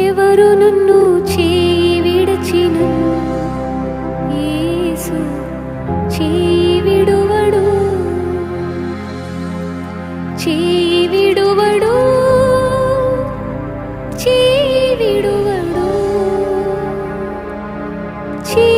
ఎవరు నన్ను చేయి విడచిను యేసు చేయి విడువడు చేయి విడువడు చేయి విడువడు చేయి